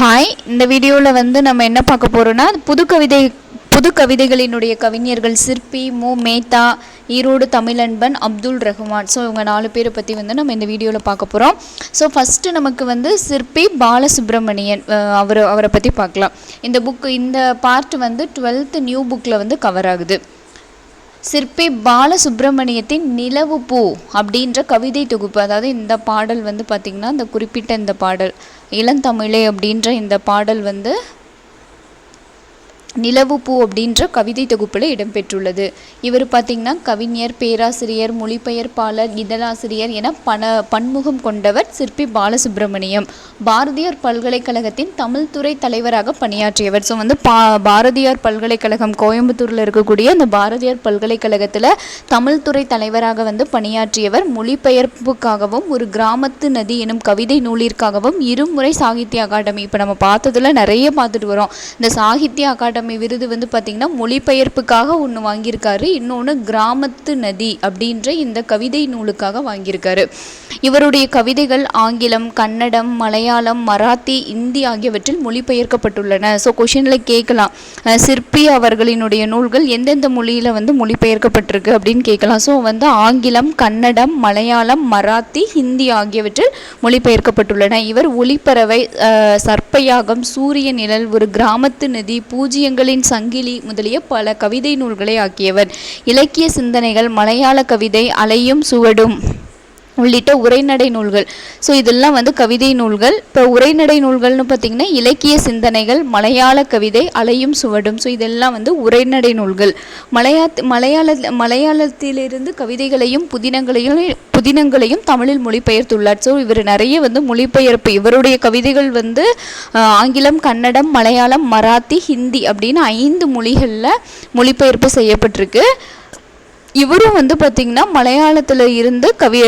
Hi இந்த வீடியோவில் வந்து நம்ம என்ன பார்க்க போகிறோன்னா புது கவிதை புது கவிதைகளினுடைய கவிஞர்கள் சிற்பி மு. மேத்தா ஈரோடு தமிழன்பன் அப்துல் ரஹ்மான். ஸோ இவங்க நாலு பேரை பற்றி வந்து நம்ம இந்த வீடியோவில் பார்க்க போகிறோம் ஸோ ஃபஸ்ட்டு நமக்கு வந்து சிற்பி பாலசுப்ரமணியன் அவர் அவரை பற்றி பார்க்கலாம். இந்த புக்கு இந்த பார்ட் வந்து டுவெல்த்து நியூ புக்கில் வந்து கவர் ஆகுது. சிற்பி பாலசுப்ரமணியத்தின் நிலவு பூ அப்படின்ற கவிதை தொகுப்பு. அதாவது இந்த பாடல் வந்து பார்த்திங்கன்னா இந்த குறிப்பிட்ட இந்த பாடல். இளந்தமிழே அப்படின்ற இந்த பாடல் வந்து நிலவு பூ அப்படின்ற கவிதை தொகுப்பில் இடம்பெற்றுள்ளது. இவர் பார்த்திங்கன்னா கவிஞர் பேராசிரியர் மொழிபெயர்ப்பாளர் இதழாசிரியர் என பண பன்முகம் கொண்டவர் சிற்பி பாலசுப்ரமணியம். பாரதியார் பல்கலைக்கழகத்தின் தமிழ் துறை தலைவராக பணியாற்றியவர். ஸோ வந்து பா பாரதியார் பல்கலைக்கழகம் கோயம்புத்தூரில் இருக்கக்கூடிய அந்த பாரதியார் பல்கலைக்கழகத்தில் தமிழ் துறை தலைவராக வந்து பணியாற்றியவர். மொழிபெயர்ப்புக்காகவும் ஒரு கிராமத்து நதி எனும் கவிதை நூலிற்காகவும் இருமுறை சாகித்ய அகாடமி இப்போ நம்ம பார்த்ததுல நிறைய பார்த்துட்டு வரோம். இந்த சாகித்ய அகாடமி விருது வந்து பார்த்திங்கன்னா மொழிபெயர்ப்புக்காக ஒன்று வாங்கியிருக்காரு. இன்னொன்று கிராமத்து நதி அப்படின்ற இந்த கவிதை நூலுக்காக வாங்கியிருக்காரு. இவருடைய கவிதைகள் ஆங்கிலம் கன்னடம் மலையாளம் மராத்தி இந்தி ஆகியவற்றில் மொழிபெயர்க்கப்பட்டுள்ளன. ஸோ கொஷினில் கேட்கலாம். சிற்பி அவர்களினுடைய நூல்கள் எந்தெந்த மொழியில் வந்து மொழிபெயர்க்கப்பட்டிருக்கு அப்படின்னு கேட்கலாம். ஸோ வந்து ஆங்கிலம் கன்னடம் மலையாளம் மராத்தி ஹிந்தி ஆகியவற்றில் மொழிபெயர்க்கப்பட்டுள்ளன. இவர் ஒளிப்பறவை சர்ப்பயாகம் சூரிய நிழல் ஒரு கிராமத்து நதி பூஜ்யங்களின் சங்கிலி முதலிய பல கவிதை நூல்களை ஆக்கியவர். இலக்கிய சிந்தனைகள் மலையாள கவிதை அலையும் சுவடும். உள்ளிட்ட உரைநடை நூல்கள். ஸோ இதெல்லாம் வந்து கவிதை நூல்கள். இப்போ உரைநடை நூல்கள்னு பார்த்திங்கன்னா இலக்கிய சிந்தனைகள் மலையாள கவிதை அலையும் சுவடும். ஸோ இதெல்லாம் வந்து உரைநடை நூல்கள். மலையா மலையாள மலையாளத்திலிருந்து கவிதைகளையும் புதினங்களையும் புதினங்களையும் தமிழில் மொழிபெயர்த்துள்ளார். ஸோ இவர் நிறைய வந்து மொழிபெயர்ப்பு. இவருடைய கவிதைகள் வந்து ஆங்கிலம் கன்னடம் மலையாளம் மராத்தி ஹிந்தி அப்படின்னு ஐந்து மொழிகளில் மொழிபெயர்ப்பு செய்யப்பட்டிருக்கு. இவரும் வந்து பார்த்திங்கன்னா மலையாளத்தில் இருந்து கவி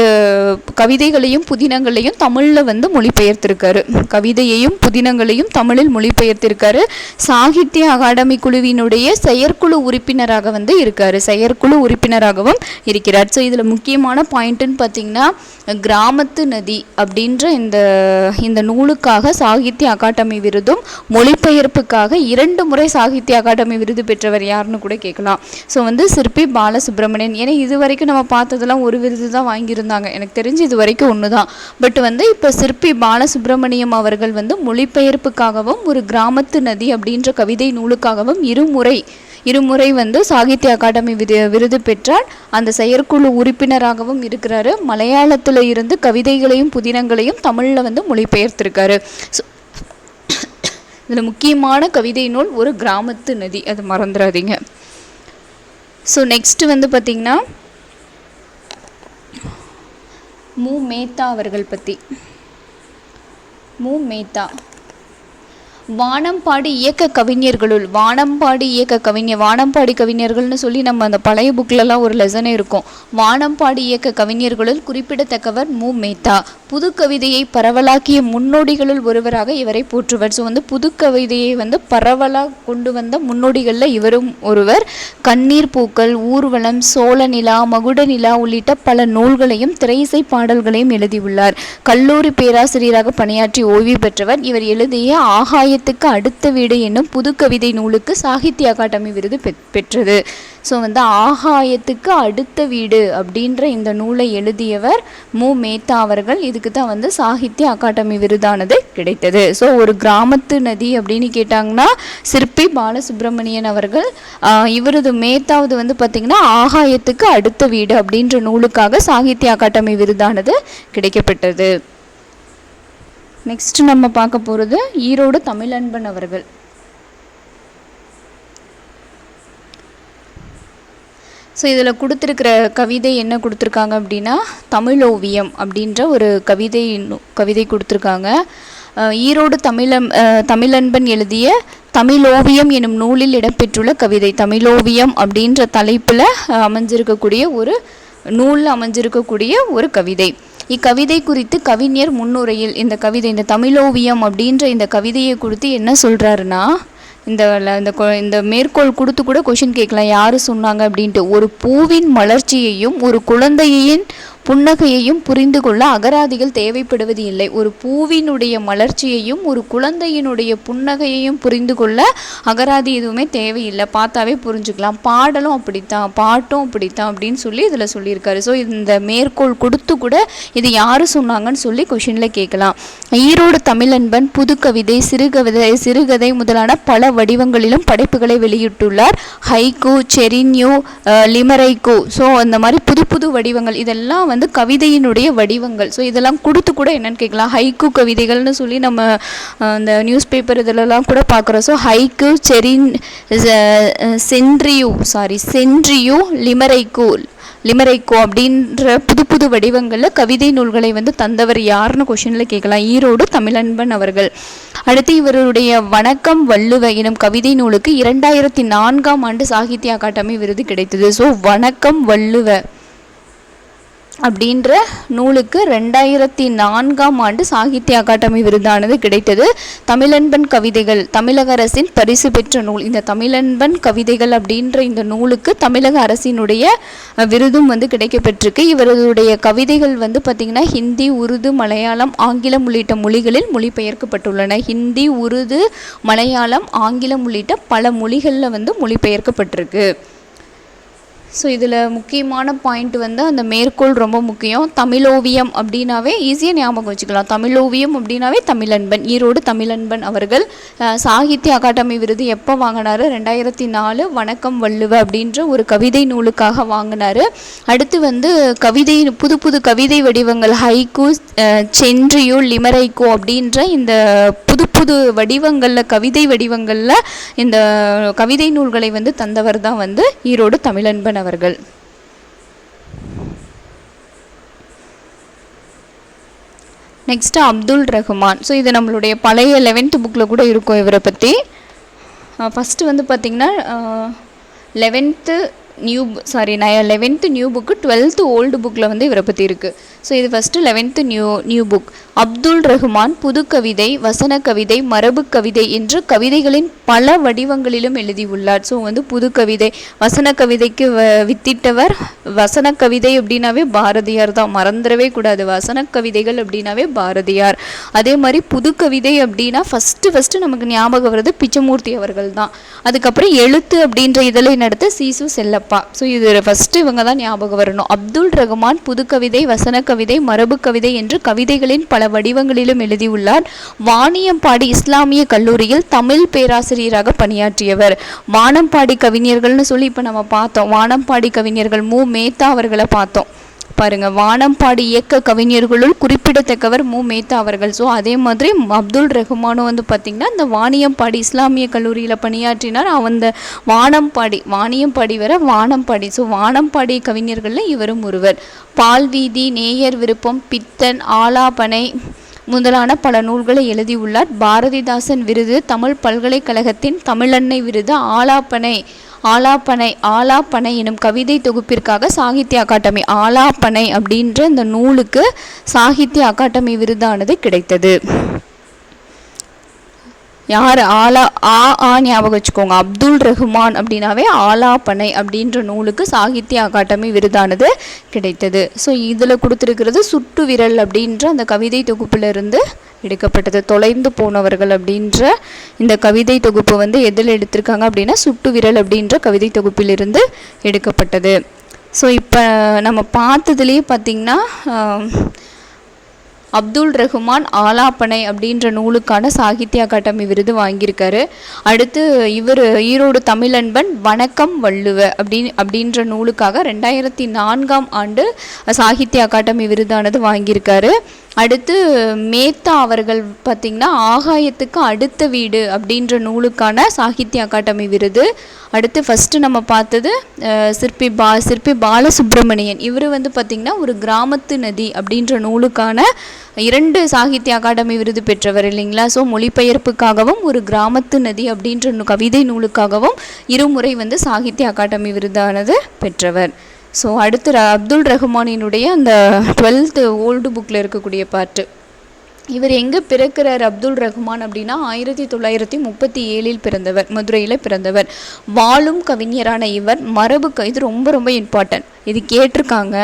கவிதைகளையும் புதினங்களையும் தமிழில் வந்து மொழிபெயர்த்திருக்காரு. கவிதையையும் புதினங்களையும் தமிழில் மொழிபெயர்த்திருக்காரு. சாகித்ய அகாடமி குழுவினுடைய செயற்குழு உறுப்பினராக வந்து இருக்கார். செயற்குழு உறுப்பினராகவும் இருக்கிறார். ஸோ இதில் முக்கியமான பாயிண்ட்டுன்னு பார்த்தீங்கன்னா கிராமத்து நதி அப்படின்ற இந்த இந்த நூலுக்காக சாகித்ய அகாடமி விருதும் மொழிபெயர்ப்புக்காக இரண்டு முறை சாகித்ய அகாடமி விருது பெற்றவர் யாருன்னு கூட கேட்கலாம். ஸோ வந்து சிற்பி பாலசுப்ரமணியன் ஏன்னா இது வரைக்கும் நம்ம பார்த்ததெல்லாம் ஒரு விருது தான் வாங்கியிருந்தாங்க. எனக்கு தெரிஞ்சு இது வரைக்கும் ஒன்று தான் பட் வந்து இப்போ சிற்பி பாலசுப்ரமணியம் அவர்கள் வந்து மொழிபெயர்ப்புக்காகவும் ஒரு கிராமத்து நதி அப்படின்ற கவிதை நூலுக்காகவும் இருமுறை இருமுறை வந்து சாகித்ய அகாடமி விரு விருது பெற்றார். அந்த செயற்குழு உறுப்பினராகவும் இருக்கிறாரு. மலையாளத்தில் இருந்து கவிதைகளையும் புதினங்களையும் தமிழில் வந்து மொழிபெயர்த்திருக்காரு. இதில் முக்கியமான கவிதை நூல் ஒரு கிராமத்து நதி. அது மறந்துடாதீங்க ஸோ நெக்ஸ்ட்டு வந்து பார்த்திங்கன்னா மு மேத்தா அவர்கள் பற்றி மு மேத்தா. வானம்பாடி இயக்க கவிஞர்களுள் வானம்பாடி இயக்க கவிஞர் வானம்பாடி கவிஞர்கள்னு சொல்லி நம்ம அந்த பழைய புக்லலாம் ஒரு லெசனே இருக்கும். வானம்பாடி இயக்க கவிஞர்களுள் குறிப்பிடத்தக்கவர் மு. மேத்தா. புது கவிதையை பரவலாக்கிய முன்னோடிகளுள் ஒருவராக இவரை போற்றுவர். ஸோ வந்து புது கவிதையை வந்து பரவலாக கொண்டு வந்த முன்னோடிகளில் இவரும் ஒருவர். கண்ணீர் பூக்கள் ஊர்வலம் சோழ நிலா மகுட நிலா உள்ளிட்ட பல நூல்களையும் திரையிசை பாடல்களையும் எழுதியுள்ளார். கல்லூரி பேராசிரியராக பணியாற்றி ஓய்வு பெற்றவர். இவர் எழுதிய ஆகாய ஆகாயத்துக்கு அடுத்த வீடு என்னும் புது கவிதை நூலுக்கு சாகித்ய அகாடமி விருது பெற்- பெற்றது. ஸோ வந்து ஆகாயத்துக்கு அடுத்த வீடு அப்படின்ற இந்த நூலை எழுதியவர் மு. மேத்தா அவர்கள். இதுக்கு தான் வந்து சாகித்ய அகாடமி விருதானது கிடைத்தது. ஸோ ஒரு கிராமத்து நதி அப்படின்னு கேட்டாங்கன்னா சிற்பி பாலசுப்ரமணியன் அவர்கள் இவரது மேத்தாவது வந்து பார்த்திங்கன்னா ஆகாயத்துக்கு அடுத்த வீடு அப்படின்ற நூலுக்காக சாகித்ய அகாடமி விருதானது கிடைக்கப்பட்டது. நெக்ஸ்ட் நம்ம பார்க்க போகிறது ஈரோடு தமிழன்பன் அவர்கள். ஸோ இதில் கொடுத்துருக்கிற கவிதை என்ன கொடுத்துருக்காங்க அப்படின்னா தமிழ் ஓவியம் அப்படின்ற ஒரு கவிதை கவிதை கொடுத்துருக்காங்க. ஈரோடு தமிழம் தமிழன்பன் எழுதிய தமிழோவியம் எனும் நூலில் இடம்பெற்றுள்ள கவிதை. தமிழோவியம் அப்படின்ற தலைப்பில் அமைஞ்சிருக்கக்கூடிய ஒரு நூலில் அமைஞ்சிருக்கக்கூடிய ஒரு கவிதை. இக்கவிதை குறித்து கவிஞர் முன்னுரையில் இந்த கவிதை இந்த தமிழோவியம் அப்படின்ற இந்த கவிதையை குறித்து என்ன சொல்கிறாருன்னா இந்த இந்த கொ- இந்த மேற்கோள் கொடுத்து கூட கொஷின் கேட்கலாம் யார் சொன்னாங்க அப்படின்ட்டு. ஒரு பூவின் மலர்ச்சியையும் ஒரு குழந்தையின் புன்னகையையும் புரிந்து கொள்ள அகராதிகள் தேவைப்படுவது இல்லை. ஒரு பூவினுடைய மலர்ச்சியையும் ஒரு குழந்தையினுடைய புன்னகையையும் புரிந்து கொள்ள அகராதி எதுவுமே தேவையில்லை. பார்த்தாவே புரிஞ்சுக்கலாம். பாடலும் அப்படித்தான் பாட்டும் அப்படித்தான் அப்படின்னு சொல்லி இதில் சொல்லியிருக்காரு. ஸோ இந்த மேற்கோள் கொடுத்து கூட இது யார் சொன்னாங்கன்னு சொல்லி கொஷினில் கேட்கலாம். ஈரோடு தமிழன்பன் புதுக்கவிதை சிறுகவிதை சிறுகதை முதலான பல வடிவங்களிலும் படைப்புகளை வெளியிட்டுள்ளார். ஹைகோ செரின்யோ லிமரைகோ. ஸோ அந்த மாதிரி புது புது வடிவங்கள் இதெல்லாம் வந்து கவிதையினுடைய வடிவங்கள். ஸோ இதெல்லாம் கொடுத்து கூட என்னென்னு கேட்கலாம். ஹைக்கு கவிதைகள்னு சொல்லி நம்ம அந்த இந்த நியூஸ் பேப்பர் இதிலலாம் கூட பார்க்குறோம். ஸோ ஹைக்கு செரின் சென்ட்ரியூ சாரி சென்ட்ரியூ லிமரைகோ லிமரைக்கோ அப்படின்ற புது புது வடிவங்களில் கவிதை நூல்களை வந்து தந்தவர் யாருன்னு கொஷினில் கேட்கலாம். ஈரோடு தமிழன்பன் அவர்கள். அடுத்து இவருடைய வணக்கம் வள்ளுவ எனும் கவிதை நூலுக்கு இரண்டாயிரத்தி நான்காம் ஆண்டு சாகித்ய அகாடமி விருது கிடைத்தது. ஸோ வணக்கம் வள்ளுவ. அப்படின்ற நூலுக்கு ரெண்டாயிரத்தி நான்காம் ஆண்டு சாகித்ய அகாடமி விருதானது கிடைத்தது. தமிழன்பன் கவிதைகள் தமிழக அரசின் பரிசு பெற்ற நூல். இந்த தமிழன்பன் கவிதைகள் அப்படின்ற இந்த நூலுக்கு தமிழக அரசினுடைய விருதும் வந்து கிடைக்கப்பெற்றிருக்கு. இவருடைய கவிதைகள் வந்து பார்த்திங்கன்னா ஹிந்தி உருது மலையாளம் ஆங்கிலம் உள்ளிட்ட மொழிகளில் மொழிபெயர்க்கப்பட்டுள்ளன. ஹிந்தி உருது மலையாளம் ஆங்கிலம் உள்ளிட்ட பல மொழிகளில் வந்து மொழிபெயர்க்கப்பட்டிருக்கு. ஸோ இதில் முக்கியமான பாயிண்ட் வந்து அந்த மேற்கோள் ரொம்ப முக்கியம். தமிழோவியம் அப்படின்னாவே ஈஸியாக ஞாபகம் வச்சுக்கலாம். தமிழோவியம் அப்படின்னாவே தமிழன்பன் ஈரோடு தமிழன்பன் அவர்கள் சாகித்ய அகாடமி விருது எப்போ வாங்கினாரு? ரெண்டாயிரத்தி நாலு வணக்கம் வள்ளுவ அப்படின்ற ஒரு கவிதை நூலுக்காக வாங்கினார். அடுத்து வந்து கவிதை புது புது கவிதை வடிவங்கள் ஹைக்கு சென்றியோ லிமரைக்கோ அப்படின்ற இந்த புது புது வடிவங்களில் கவிதை வடிவங்களில் இந்த கவிதை நூல்களை வந்து தந்தவர் தான் வந்து ஈரோடு தமிழன்பன் அவர்கள். நெக்ஸ்ட்டு அப்துல் ரஹ்மான். ஸோ இது நம்மளுடைய பழைய லெவன்த்து புக்கில் கூட இருக்கும் இவரை பற்றி ஃபஸ்ட்டு வந்து பார்த்திங்கன்னா லெவன்த்து நியூ சாரி நான் eleventh new book twelfth old புக்கில் வந்து இவரை பற்றி இருக்குது ஸோ இது first eleventh new new book Abdul Rahman புதுக்கவிதை வசன கவிதை மரபு கவிதை என்று கவிதைகளின் பல வடிவங்களிலும் எழுதியுள்ளார். ஸோ வந்து புது கவிதை வசன கவிதைக்கு வ வித்திட்டவர் வசன கவிதை அப்படின்னாவே பாரதியார் தான். மறந்துடவே கூடாது. வசன கவிதைகள் அப்படின்னாவே பாரதியார். அதே மாதிரி புது கவிதை அப்படின்னா ஃபஸ்ட்டு ஃபஸ்ட்டு நமக்கு ஞாபகம் வருது பிச்சமூர்த்தி அவர்கள் தான். அதுக்கப்புறம் எழுத்து அப்படின்ற இதழை நடத்த சீசு செல்லப்பா. ஸோ இது ஃபஸ்ட்டு இவங்க தான் ஞாபகம் வரணும். அப்துல் ரஹ்மான் புதுக்கவிதை வசன கவிதை மரபு கவிதை என்று கவிதைகளின் பல வடிவங்களிலும் எழுதியுள்ளார். வாணியம்பாடி இஸ்லாமிய கல்லூரியில் தமிழ் பேராசிரியராக பணியாற்றியவர். வானம்பாடி கவிஞர்கள்னு சொல்லி இப்போ நம்ம பார்த்தோம். வானம்பாடி கவிஞர்கள் மு. மேத்தா அவர்களை பார்த்தோம். பாருங்க வானம்பாடி இயக்க கவிஞர்களுள் குறிப்பிடத்தக்கவர் மு. மேத்தா அவர்கள். ஸோ அதே மாதிரி அப்துல் ரஹ்மானும் வந்து பார்த்திங்கன்னா இந்த வாணியம்பாடி இஸ்லாமிய கல்லூரியில் பணியாற்றினார். அந்த வானம்பாடி வாணியம்பாடி வர வானம்பாடி ஸோ வானம்பாடி கவிஞர்களில் இவரும் ஒருவர். பால்வீதி நேயர் விருப்பம் பித்தன் ஆலாபனை முதலான பல நூல்களை எழுதியுள்ளார். பாரதிதாசன் விருது தமிழ் பல்கலைக்கழகத்தின் தமிழன்னை விருது ஆலாப்பனை ஆலாப்பனை ஆலாப்பனை எனும் கவிதை தொகுப்பிற்காக சாகித்ய அகாடமி ஆலாப்பனை அப்படின்ற இந்த நூலுக்கு சாகித்ய அகாடமி விருதானது கிடைத்தது. யார் ஆலா ஆ ஆ ஞாபகம் வச்சுக்கோங்க. அப்துல் ரஹ்மான் அப்படின்னாவே பனை அப்படின்ற நூலுக்கு சாகித்ய அகாடமி விருதானது கிடைத்தது. ஸோ இதில் கொடுத்துருக்கிறது சுட்டு விரல் அப்படின்ற அந்த கவிதை தொகுப்பிலிருந்து எடுக்கப்பட்டது. தொலைந்து போனவர்கள் அப்படின்ற இந்த கவிதை தொகுப்பு வந்து எதில் எடுத்திருக்காங்க அப்படின்னா சுட்டு விரல் அப்படின்ற கவிதை தொகுப்பிலிருந்து எடுக்கப்பட்டது. ஸோ இப்போ நம்ம பார்த்ததுலேயே பார்த்திங்கன்னா அப்துல் ரஹ்மான் ஆலாப்பனை அப்படின்ற நூலுக்கான சாகித்ய அகாடமி விருது வாங்கியிருக்காரு. அடுத்து இவர் ஈரோடு தமிழன்பன் வணக்கம் வள்ளுவ அப்படின் அப்படின்ற நூலுக்காக ரெண்டாயிரத்தி நான்காம் ஆண்டு சாகித்ய அகாடமி விருதானது வாங்கியிருக்காரு. அடுத்து மேத்தா அவர்கள் பார்த்திங்கன்னா ஆகாயத்துக்கு அடுத்த வீடு அப்படின்ற நூலுக்கான சாகித்ய அகாடமி விருது. அடுத்து ஃபஸ்ட்டு நம்ம பார்த்தது சிற்பி பா சிற்பி பாலசுப்ரமணியன். இவர் வந்து பார்த்திங்கன்னா ஒரு கிராமத்து நதி அப்படின்ற நூலுக்கான இரண்டு சாகித்ய அகாடமி விருது பெற்றவர் இல்லைங்களா? ஸோ மொழிபெயர்ப்புக்காகவும் ஒரு கிராமத்து நதி அப்படின்ற நூ- கவிதை நூலுக்காகவும் இருமுறை வந்து சாகித்ய அகாடமி விருதானது பெற்றவர். ஸோ அடுத்து ர- அப்துல் ரஹ்மானினுடைய அந்த டுவெல்த்து ஓல்டு புக்கில் இருக்கக்கூடிய பாட்டு. இவர் எங்கே பிறக்கிறார் அப்துல் ரஹ்மான் அப்படின்னா ஆயிரத்தி தொள்ளாயிரத்தி முப்பத்தி ஏழில் பிறந்தவர் மதுரையில் பிறந்தவர். வாழும் கவிஞரான இவர் மரபு க இது ரொம்ப ரொம்ப இம்பார்ட்டன்ட் இது கேட்டிருக்காங்க.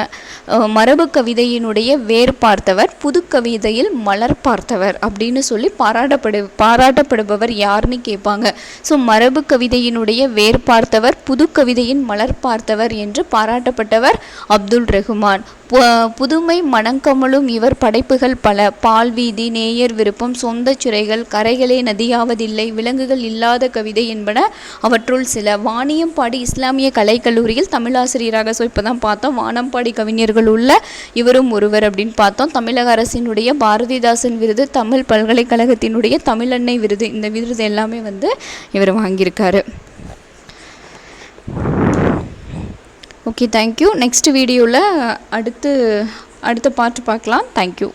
மரபு கவிதையினுடைய வேர் பார்த்தவர் புது கவிதையில் மலர் பார்த்தவர் அப்படின்னு சொல்லி பாராட்டப்படு பாராட்டப்படுபவர் யாருன்னு கேட்பாங்க. ஸோ மரபு கவிதையினுடைய வேர் பார்த்தவர் புது கவிதையின் மலர் பார்த்தவர் என்று பாராட்டப்பட்டவர் அப்துல் ரஹ்மான். பு- புதுமை மணங்கமலும் இவர் படைப்புகள் பல. பால்வீதி நேயர் விருப்பம் சொந்த சிறைகள் கரைகளே நதியாவதில்லை விலங்குகள் இல்லாத கவிதை என்பன அவற்றுள் சில. வாணியம்பாடி இஸ்லாமிய கலைக்கல்லூரியில் தமிழாசிரியராக ஸோ இப்போ தான் பார்த்தோம். வானம்பாடி கவிஞர்கள் உள்ள இவரும் ஒருவர் அப்படின்னு பார்த்தோம். தமிழக அரசினுடைய பாரதிதாசன் விருது தமிழ் பல்கலைக்கழகத்தினுடைய தமிழன்னை விருது இந்த விருது எல்லாமே வந்து இவர் வாங்கியிருக்காரு. ஓகே தேங்க்யூ நெக்ஸ்ட் வீடியோவில் அடுத்து அடுத்த பார்ட் பார்க்கலாம். தேங்க்யூ